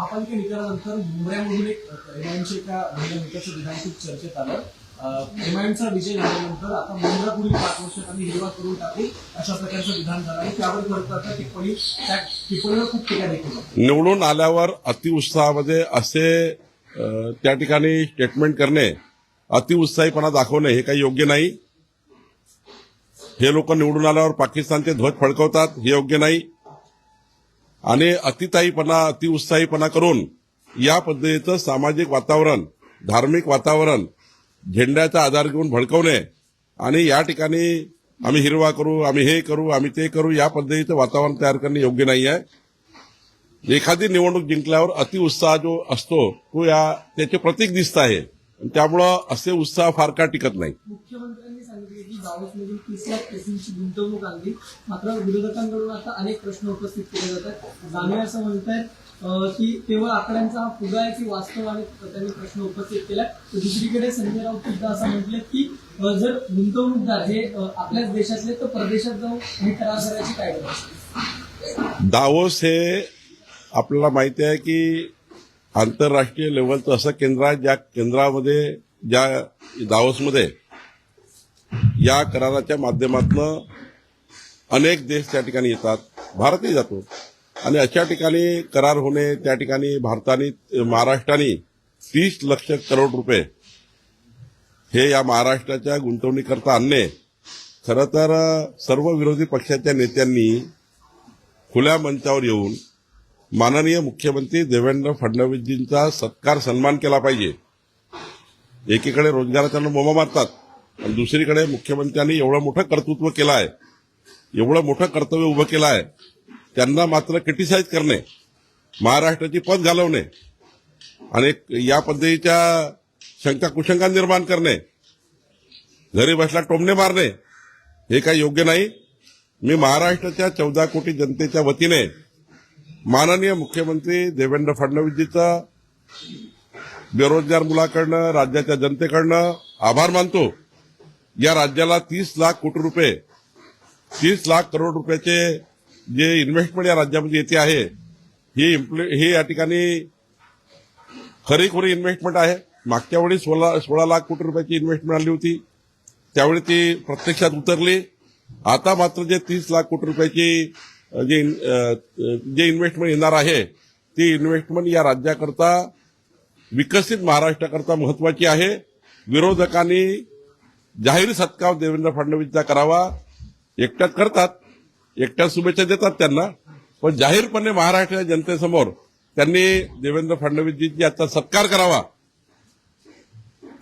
महापालिका निकालानंतर मुंबईमधून एक एमआयएमच्या एका महिला विधान खूप चर्चेत आलं. एमआयएमचा विजय झाल्यानंतर आता मुंबरा पुढील पाच वर्षात आम्ही हिरवा करून टाकू अशा प्रकारचं विधान झालं आणि त्यावर खरं टिप्पणी त्या टिप्पणीवर खूप टीका देखील निवडून आल्यावर अतिउत्साहामध्ये असे त्या ठिकाणी स्टेटमेंट करणे अतिउत्साहीपणा दाखवणे हे काही योग्य नाही. हे लोक निवडून आल्यावर पाकिस्तानचे ध्वज फडकवतात हे योग्य नाही. आणि अतिताईपणा अतिउत्साहीपणा करून या पद्धतीचं सामाजिक वातावरण धार्मिक वातावरण झेंड्याचा आधार घेऊन भडकवणे आणि या ठिकाणी आम्ही हिरवा करू आम्ही हे करू आम्ही ते करू या पद्धतीचं वातावरण तयार करणे योग्य नाही आहे. एखादी निवडणूक जिंकल्यावर अतिउत्साह जो असतो तो या त्याचे प्रतीक दिसत आहे. त्यामुळं असे उत्साह फार काळ टिकत नाही. मुख्यमंत्र्यांनी सांगितले की दावोसमधून तीस लाख कोटींची गुंतवणूक आणली. मात्र विरोधकांकडून आता अनेक प्रश्न उपस्थित केले जातात. जाणे असं म्हणतायत अं, की केवळ आकड्यांचा हा फुगा आहे की वास्तव आणि त्यांनी प्रश्न उपस्थित केला. तर दुसरीकडे संजय राऊत सुद्धा असं म्हटले की जर गुंतवणूकदार हे आपल्याच देशातले तर परदेशात जाऊन हे करार करायची काय गरज दावोस हे आपल्याला माहिती आहे की आंतरराष्ट्रीय लेवलचं असं केंद्र आहे ज्या केंद्रामध्ये ज्या दावसमध्ये या कराराच्या माध्यमातून अनेक देश त्या ठिकाणी येतात भारतही जातो. आणि अशा ठिकाणी करार होणे त्या ठिकाणी भारताने महाराष्ट्राने तीस लक्ष करोड रुपये हे या महाराष्ट्राच्या गुंतवणुकीकरता आणणे. खरं तर सर्व विरोधी पक्षाच्या नेत्यांनी खुल्या मंचावर येऊन माननीय मुख्यमंत्री देवेंद्र फडणवीसजींचा सत्कार सन्मान केला पाहिजे. एकीकडे रोजगाराच्या बोमा मारतात आणि दुसरीकडे मुख्यमंत्र्यांनी एवढं मोठं कर्तृत्व केलं आहे एवढं मोठं कर्तव्य उभं केलं आहे त्यांना मात्र क्रिटिसाईज करणे महाराष्ट्राची पद घालवणे आणि या पद्धतीच्या शंका कुशंका निर्माण करणे घरी बसला टोमणे मारणे हे काही योग्य नाही. मी महाराष्ट्राच्या चौदा कोटी जनतेच्या वतीने माननीय मुख्यमंत्री देवेंद्र फडणवीसजीचं बेरोजगार मुलाकडनं राज्याच्या जनतेकडनं आभार मानतो. या राज्याला तीस लाख कोटी रुपये तीस लाख करोड रुपयाचे जे इन्व्हेस्टमेंट या राज्यामध्ये येते आहे ही इम्प्लि या ठिकाणी खरीखुरी इन्व्हेस्टमेंट आहे. मागच्या वेळी सोळा सोळा लाख कोटी रुपयाची इन्व्हेस्टमेंट आली होती. त्यावेळी ती प्रत्यक्षात उतरली. आता मात्र जे तीस लाख कोटी रुपयाची जे जे इन्व्हेस्टमेंट येणार आहे ती इन्व्हेस्टमेंट या राज्याकरता विकसित महाराष्ट्राकरता महत्वाची आहे. विरोधकांनी जाहीर सत्कार देवेंद्र फडणवीसचा करावा. एकट्यात करतात एकट्यात शुभेच्छा देतात त्यांना. पण जाहीरपणे महाराष्ट्राच्या जनतेसमोर त्यांनी देवेंद्र फडणवीसजींची आता सत्कार करावा.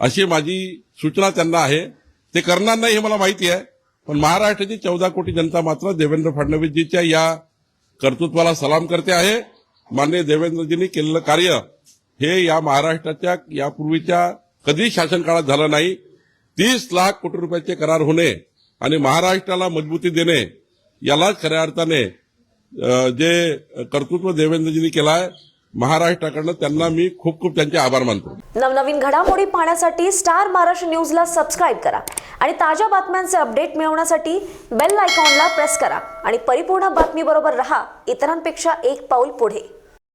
अशी माझी सूचना त्यांना आहे. ते करणार नाही हे मला माहिती आहे. पण महाराष्ट्राची चौदा कोटी जनता मात्र देवेंद्र फडणवीसजीच्या या कर्तृत्वाला सलाम करते आहे. माननीय देवेंद्रजींनी केलेलं कार्य हे या महाराष्ट्राच्या यापूर्वीच्या कधी शासनकाळात झालं नाही. तीस लाख कोटी रुपयाचे करार होणे आणि महाराष्ट्राला मजबूती देणे यालाच खऱ्या अर्थाने जे कर्तृत्व देवेंद्रजींनी केलं आहे महाराष्ट्राकडनं त्यांना मी खूप खूप त्यांचे आभार मानतो. नवनवीन घडामोडी पाहण्यासाठी स्टार महाराष्ट्र न्यूजला सबस्क्राईब करा आणि ताज्या बातम्यांचे अपडेट मिळवण्यासाठी बेल आयकॉनला प्रेस करा. आणि परिपूर्ण बातमीबरोबर रहा. इतरांपेक्षा एक पाऊल पुढे.